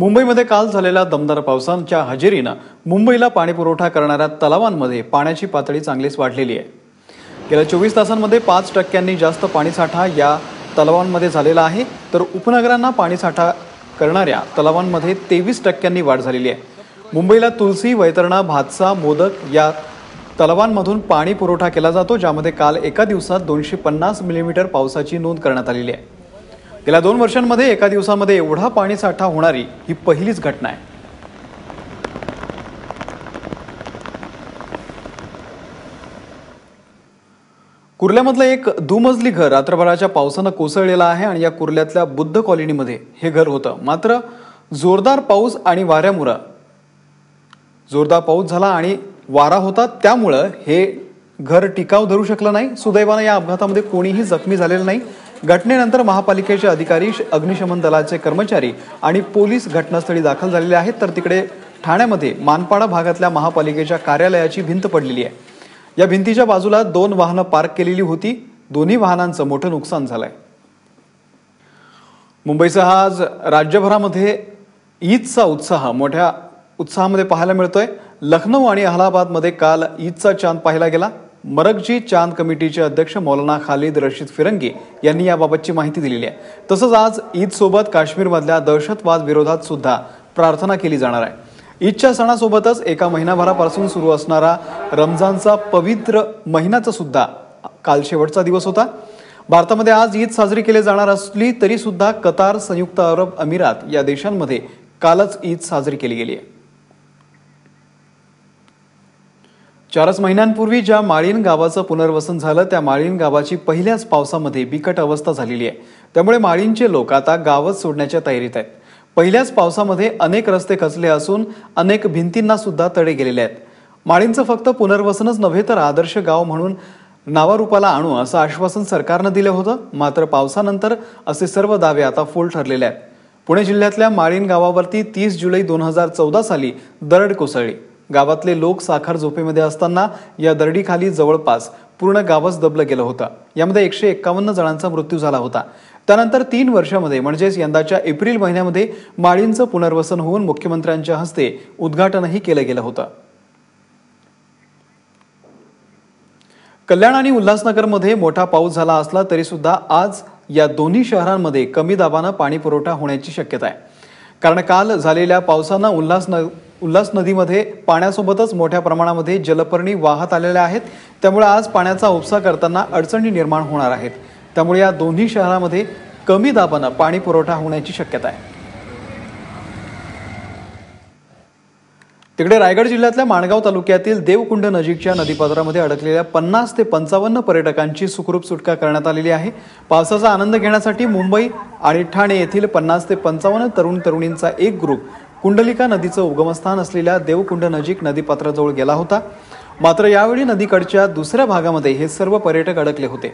मुंबईमध्ये काल झालेल्या दमदार पावसांच्या हजेरीनं मुंबईला पाणीपुरवठा करणाऱ्या तलावांमध्ये पाण्याची पातळी चांगलीच वाढलेली आहे. गेल्या चोवीस तासांमध्ये पाच टक्क्यांनी जास्त पाणीसाठा या तलावांमध्ये झालेला आहे तर उपनगरांना पाणीसाठा करणाऱ्या तलावांमध्ये तेवीस टक्क्यांनी वाढ झालेली आहे. मुंबईला तुलसी वैतरणा भातसा मोदक या तलावांमधून पाणी पुरवठा केला जातो ज्यामध्ये काल एका दिवसात दोनशे पन्नास मिलीमीटर पावसाची नोंद करण्यात आलेली आहे. गेल्या दोन वर्षांमध्ये एका दिवसामध्ये एवढा पाणी साठा होणारी ही पहिलीच घटना आहे. कुर्ल्यामधलं एक दुमजली घर रात्रभराच्या पावसानं कोसळलेलं आहे आणि या कुर्ल्यातल्या बुद्ध कॉलनीमध्ये हे घर होतं. मात्र जोरदार पाऊस आणि वाऱ्यामुळं जोरदार पाऊस झाला आणि वारा होता त्यामुळं हे घर टिकाव धरू शकलं नाही. सुदैवानं या अपघातामध्ये कोणीही जखमी झालेलं नाही. घटनेनंतर महापालिकेचे अधिकारी अग्निशमन दलाचे कर्मचारी आणि पोलीस घटनास्थळी दाखल झालेले आहेत. तर तिकडे ठाण्यामध्ये मानपाडा भागातल्या महापालिकेच्या कार्यालयाची भिंत पडलेली आहे. या भिंतीच्या बाजूला दोन वाहनं पार्क केलेली होती. दोन्ही वाहनांचं मोठं नुकसान झालंय. मुंबईसह आज राज्यभरामध्ये ईदचा उत्साह मोठ्या उत्साहामध्ये पाहायला मिळतोय. लखनौ आणि अहलाबादमध्ये काल ईदचा चांद पाहिला गेला. मरगजी चांद कमिटीचे अध्यक्ष मौलाना खालिद रशीद फिरंगी यांनी याबाबतची माहिती दिलेली आहे. तसंच आज ईदसोबत काश्मीरमधल्या दहशतवाद विरोधात सुद्धा प्रार्थना केली जाणार आहे. ईदच्या सणासोबतच एका महिनाभरापासून सुरू असणारा रमजानचा पवित्र महिन्याचा सुद्धा काल शेवटचा दिवस होता. भारतामध्ये आज ईद साजरी केली जाणार असली तरी सुद्धा कतार संयुक्त अरब अमिरात या देशांमध्ये कालच ईद साजरी केली गेली आहे. चारच महिन्यांपूर्वी ज्या माळीन गावाचं पुनर्वसन झालं त्या माळीन गावाची पहिल्याच पावसामध्ये बिकट अवस्था झालेली आहे. त्यामुळे माळींचे लोक आता गावच सोडण्याच्या तयारीत आहेत. पहिल्याच पावसामध्ये अनेक रस्ते खचले असून अनेक भिंतींना सुद्धा तडे गेलेले आहेत. माळींचं फक्त पुनर्वसनच नव्हे तर आदर्श गाव म्हणून नावारूपाला आणू असं आश्वासन सरकारनं दिलं होतं. मात्र पावसानंतर असे सर्व दावे आता फोल ठरलेले आहेत. पुणे जिल्ह्यातल्या माळीन गावावरती तीस जुलै दोन हजार चौदा साली दरड कोसळली. गावातले लोक साखर झोपेमध्ये असताना या दरडीखाली जवळपास पूर्ण गावच दबलं गेलं होतं. यामध्ये एकशे एक्कावन्न जणांचा मृत्यू झाला होता. त्यानंतर तीन वर्षामध्ये म्हणजेच यंदाच्या एप्रिल महिन्यामध्ये माळींचं पुनर्वसन होऊन मुख्यमंत्र्यांच्या हस्ते उद्घाटनही केलं गेलं होतं. कल्याण आणि उल्हासनगरमध्ये मोठा पाऊस झाला असला तरी सुद्धा आज या दोन्ही शहरांमध्ये कमी दाबानं पाणी पुरवठा होण्याची शक्यता आहे. कारण काल झालेल्या पावसानं उल्हासनगर उल्हास नदीमध्ये पाण्यासोबतच मोठ्या प्रमाणामध्ये जलपर्णी वाहत आलेल्या आहेत. त्यामुळे आज पाण्याचा उपसा करताना अडचणी निर्माण होणार आहेत. त्यामुळे या दोन्ही शहरामध्ये कमी दाबानं पाणी पुरवठा होण्याची शक्यता आहे. तिकडे रायगड जिल्ह्यातल्या माणगाव तालुक्यातील देवकुंड नजीकच्या नदीपात्रामध्ये अडकलेल्या पन्नास ते पंचावन्न पर्यटकांची सुखरूप सुटका करण्यात आलेली आहे. पावसाचा आनंद घेण्यासाठी मुंबई आणि ठाणे येथील पन्नास ते पंचावन्न तरुण तरुणींचा एक ग्रुप कुंडलिका नदीचं उगमस्थान असलेल्या देवकुंड नजीक नदीपात्राजवळ गेला होता. मात्र यावेळी नदीकडच्या दुसऱ्या भागामध्ये हे सर्व पर्यटक अडकले होते.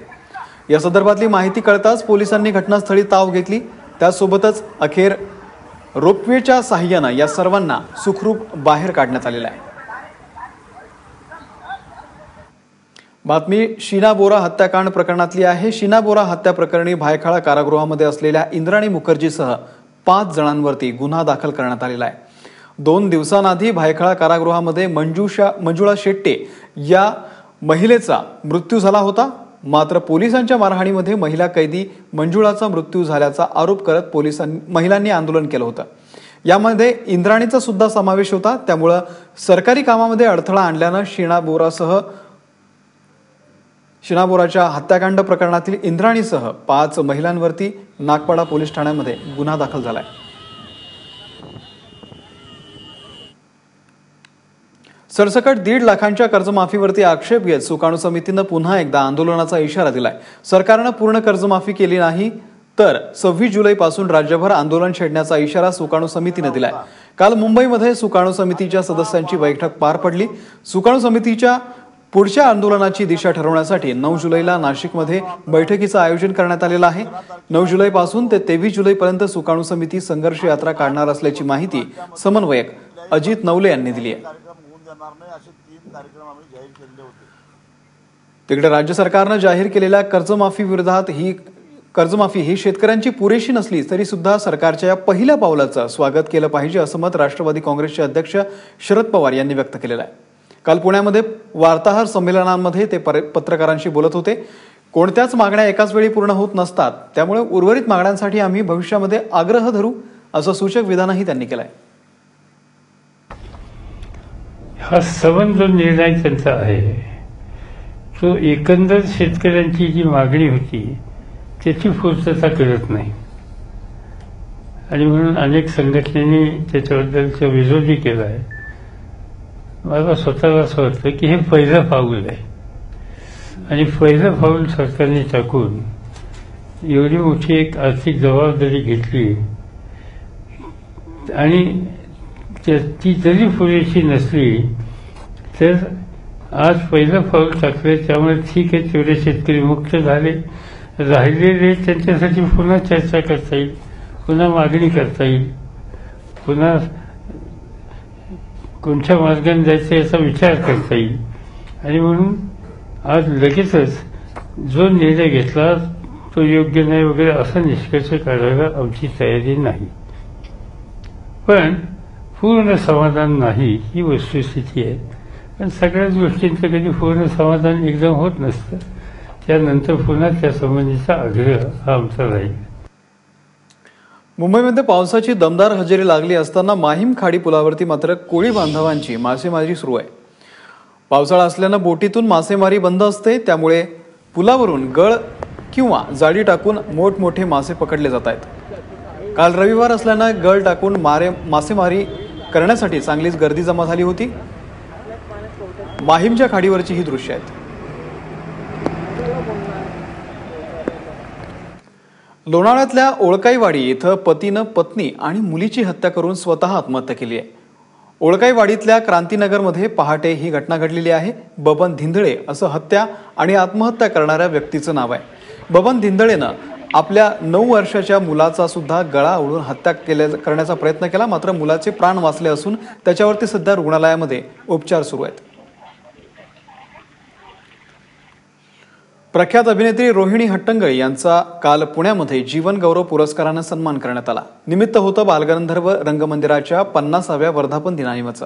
या संदर्भातली माहिती कळताच पोलिसांनी घटनास्थळी ताव घेतली. त्यासोबतच अखेर रोपवेच्या साह्यानं या सर्वांना सुखरूप बाहेर काढण्यात आलेलं आहे. बातमी शीना बोरा हत्याकांड प्रकरणातली आहे. शीना बोरा हत्या प्रकरणी भायखळा कारागृहामध्ये असलेल्या इंद्राणी मुखर्जीसह पाच जणांवरती गुन्हा दाखल करण्यात आलेला आहे. दोन दिवसांआधी भायखळा कारागृहामध्ये मंजुषा मंजुळा शेट्टे या महिलेचा मृत्यू झाला होता. मात्र पोलिसांच्या मारहाणीमध्ये महिला कैदी मंजुळाचा मृत्यू झाल्याचा आरोप करत पोलिसांनी महिलांनी आंदोलन केलं होतं. यामध्ये इंद्राणीचा सुद्धा समावेश होता. त्यामुळं सरकारी कामामध्ये अडथळा आणल्यानं शिणा बोरासह शिणाबोराच्या हत्याकांड प्रकरणातील इंद्राणीसह पाच महिलांवरती नागपाडा पोलीस ठाण्यामध्ये गुन्हा दाखल झालाय. सरसकट दीड लाखांच्या कर्जमाफीवरती आक्षेप घेत सुकाणू समितीनं पुन्हा एकदा आंदोलनाचा इशारा दिलाय. सरकारनं पूर्ण कर्जमाफी केली नाही तर सव्वीस जुलैपासून राज्यभर आंदोलन छेडण्याचा इशारा सुकाणू समितीनं दिलाय. काल मुंबईमध्ये सुकाणू समितीच्या सदस्यांची बैठक पार पडली. सुकाणू समितीच्या पुढच्या आंदोलनाची दिशा ठरवण्यासाठी नऊ जुलैला नाशिकमध्ये बैठकीचं आयोजन करण्यात आलेलं आहे. नऊ जुलैपासून ते तेवीस जुलैपर्यंत सुकाणू समिती संघर्ष यात्रा काढणार असल्याची माहिती समन्वयक अजित नवले यांनी दिली आहे. तिकडे राज्य सरकारनं जाहीर केलेल्या कर्जमाफी विरोधात ही कर्जमाफी ही शेतकऱ्यांची पुरेशी नसली तरी सुद्धा सरकारच्या या पहिल्या पावलाचं स्वागत केलं पाहिजे असं मत राष्ट्रवादी काँग्रेसचे अध्यक्ष शरद पवार यांनी व्यक्त केलेलं आहे. काल पुण्यामध्ये वार्ताहर संमेलनांमध्ये ते पत्रकारांशी बोलत होते. कोणत्याच मागण्या एकाच वेळी पूर्ण होत नसतात. त्यामुळे उर्वरित मागण्यांसाठी आम्ही भविष्यामध्ये आग्रह धरू असं सूचक विधानही त्यांनी केलंय. हा सवन जो निर्णय त्यांचा आहे तो एकंदर शेतकऱ्यांची जी मागणी होती त्याची पूर्तता करत नाही. आणि म्हणून अनेक संघटनेने त्याच्याबद्दलचा विरोधही केला आहे मला स्वतःला असं वाटतं की हे पहिलं पाऊल आहे. आणि पहिलं पाऊल सरकारने टाकून एवढी मोठी एक आर्थिक जबाबदारी घेतली. आणि त्या- ती जरी पुरेशी नसली तर आज पहिलं पाऊल टाकलं त्यामुळे ठीक आहे तेवढे शेतकरी मुक्त झाले. राहिलेले त्यांच्यासाठी पुन्हा चर्चा करता येईल पुन्हा मागणी करता येईल पुन्हा कोणत्या मार्गाने जायचं याचा विचार करता येईल. आणि म्हणून आज लगेचच जो निर्णय घेतला तो योग्य नाही वगैरे असा निष्कर्ष काढायला आमची तयारी नाही. पण पूर्ण समाधान नाही ही वस्तुस्थिती आहे. पण सगळ्याच गोष्टींचं कधी पूर्ण समाधान एकदम होत नसतं. त्यानंतर पुन्हा त्या संबंधीचा आग्रह हा आमचा राहील. मुंबईमध्ये पावसाची दमदार हजेरी लागली असताना माहीम खाडी पुलावरती मात्र कोळी बांधवांची मासेमारी सुरू आहे. पावसाळा असल्यानं बोटीतून मासेमारी बंद असते त्यामुळे पुलावरून गळ किंवा जाळी टाकून मोठमोठे मासे पकडले जात आहेत. काल रविवार असल्यानं गळ टाकून मारे मासेमारी करण्यासाठी चांगलीच गर्दी जमा झाली होती. माहीमच्या खाडीवरची ही दृश्य आहेत. लोणावळ्यातल्या ओळकाईवाडी इथं पतीनं पत्नी आणि मुलीची हत्या करून स्वतः आत्महत्या केली आहे. ओळकाईवाडीतल्या क्रांतीनगरमध्ये पहाटे ही घटना घडलेली आहे. बबन धिंदळे असं हत्या आणि आत्महत्या करणाऱ्या व्यक्तीचं नाव आहे. बबन धिंदळेनं आपल्या नऊ वर्षाच्या मुलाचा सुद्धा गळा ओढून हत्या केल्या करण्याचा प्रयत्न केला मात्र मुलाचे प्राण वाचले असून त्याच्यावरती सध्या रुग्णालयामध्ये उपचार सुरू आहेत. प्रख्यात अभिनेत्री रोहिणी हट्टंगळ यांचा काल पुण्यामध्ये जीवनगौरव पुरस्कारानं सन्मान करण्यात आला. निमित्त होतं बालगंधर्व रंगमंदिराच्या पन्नासाव्या वर्धापन दिनानिमित्त.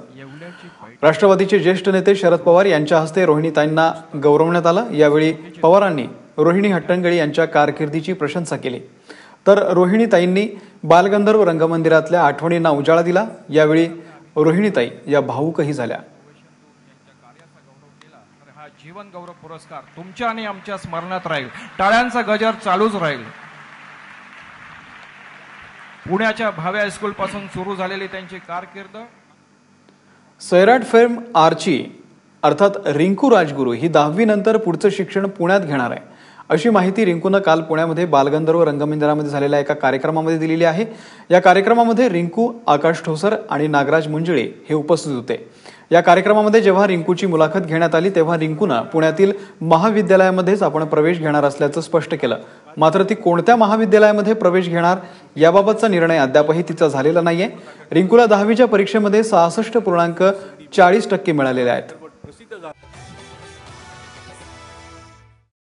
राष्ट्रवादीचे ज्येष्ठ नेते शरद पवार यांच्या हस्ते रोहिणीताईंना गौरवण्यात आलं. यावेळी पवारांनी रोहिणी हट्टंगळी यांच्या कारकिर्दीची प्रशंसा केली. तर रोहिणीताईंनी बालगंधर्व रंगमंदिरातल्या आठवणींना उजाळा दिला. यावेळी रोहिणीताई या भाऊकही झाल्या. हा जीवन गौरव पुरस्कार तुमच्या आणि आमच्या स्मरणात राहील. टाळ्यांचा गजर चालूच राहील. पुण्याच्या भाव्या हायस्कूल पासून सुरू झालेली त्यांची कारकीर्द. सैराट फिल्म आर्ची अर्थात रिंकू राजगुरू ही दहावी नंतर पुढचं शिक्षण पुण्यात घेणार आहे. अशी माहिती रिंकूनं काल पुण्यामध्ये बालगंधर्व रंगमंदिरामध्ये झालेल्या एका कार्यक्रमामध्ये दिलेली आहे. या कार्यक्रमामध्ये रिंकू आकाश ठोसर आणि नागराज मुंजळे हे उपस्थित होते. या कार्यक्रमामध्ये जेव्हा रिंकूची मुलाखत घेण्यात आली तेव्हा रिंकूनं पुण्यातील महाविद्यालयामध्येच आपण प्रवेश घेणार असल्याचं स्पष्ट केलं. मात्र ती कोणत्या महाविद्यालयामध्ये प्रवेश घेणार याबाबतचा निर्णय अद्यापही तिचा झालेला नाहीये. रिंकूला दहावीच्या परीक्षेमध्ये सहासष्ट पूर्णांक चाळीस टक्के मिळालेले आहेत.